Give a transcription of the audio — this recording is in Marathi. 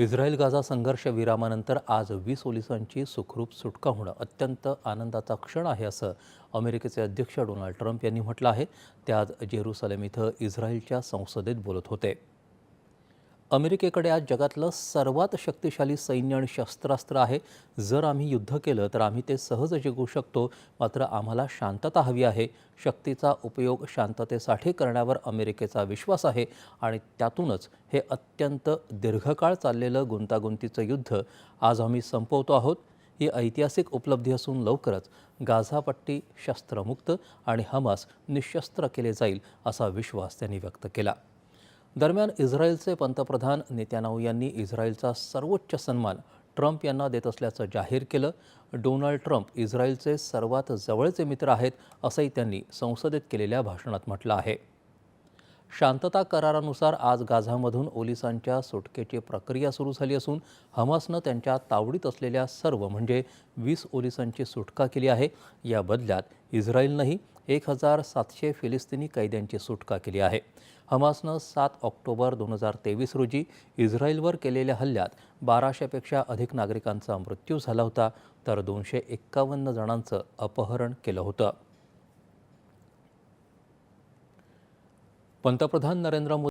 इस्रायल गाझा संघर्ष विरामानंतर आज वीस पोलिसांची सुखरूप सुटका होणं अत्यंत आनंदाचा क्षण आहे असं अमेरिकेचे अध्यक्ष डोनाल्ड ट्रम्प यांनी म्हटलं आहे. ते आज जेरुसलेम इथं इस्रायलच्या संसदेत बोलत होते. अमेरिकेकडे आज जगातलं सर्वात शक्तिशाली सैन्य आणि शस्त्रास्त्र आहे. जर आम्ही युद्ध केलं तर आम्ही ते सहज जिंकू शकतो. मात्र आम्हाला शांतता हवी आहे. शक्तीचा उपयोग शांततेसाठी करण्यावर अमेरिकेचा विश्वास आहे आणि त्यातूनच हे अत्यंत दीर्घकाळ चाललेलं गुंतागुंतीचं युद्ध आज आम्ही संपवतो आहोत. ही ऐतिहासिक उपलब्धी असून लवकरच गाझापट्टी शस्त्रमुक्त आणि हमास निशस्त्र केले जाईल असा विश्वास त्यांनी व्यक्त केला. दरम्यान इस्रायलचे पंतप्रधान नेत्यानाहू यांनी इस्रायलचा सर्वोच्च सन्मान ट्रम्प यांना देत असल्याचं जाहीर केलं. डोनाल्ड ट्रम्प इस्रायलचे सर्वात जवळचे मित्र आहेत असंही त्यांनी संसदेत केलेल्या भाषणात म्हटलं आहे. शांतता करारानुसार आज गाझामधून ओलिसांच्या सुटकेची प्रक्रिया सुरू झाली असून हमासनं त्यांच्या तावडीत असलेल्या सर्व म्हणजे वीस ओलिसांची सुटका केली आहे. या बदल्यात इस्रायलनंही एक हजार सातशे फिलिस्तिनी कैद्यांची सुटका केली आहे. हमासनं सात ऑक्टोबर दोन हजार तेवीस रोजी इस्रायलवर केलेल्या हल्ल्यात बाराशेपेक्षा अधिक नागरिकांचा मृत्यू झाला होता तर दोनशे एक्कावन्न जणांचं अपहरण केलं होतं. पंतप्रधान नरेंद्र मोदी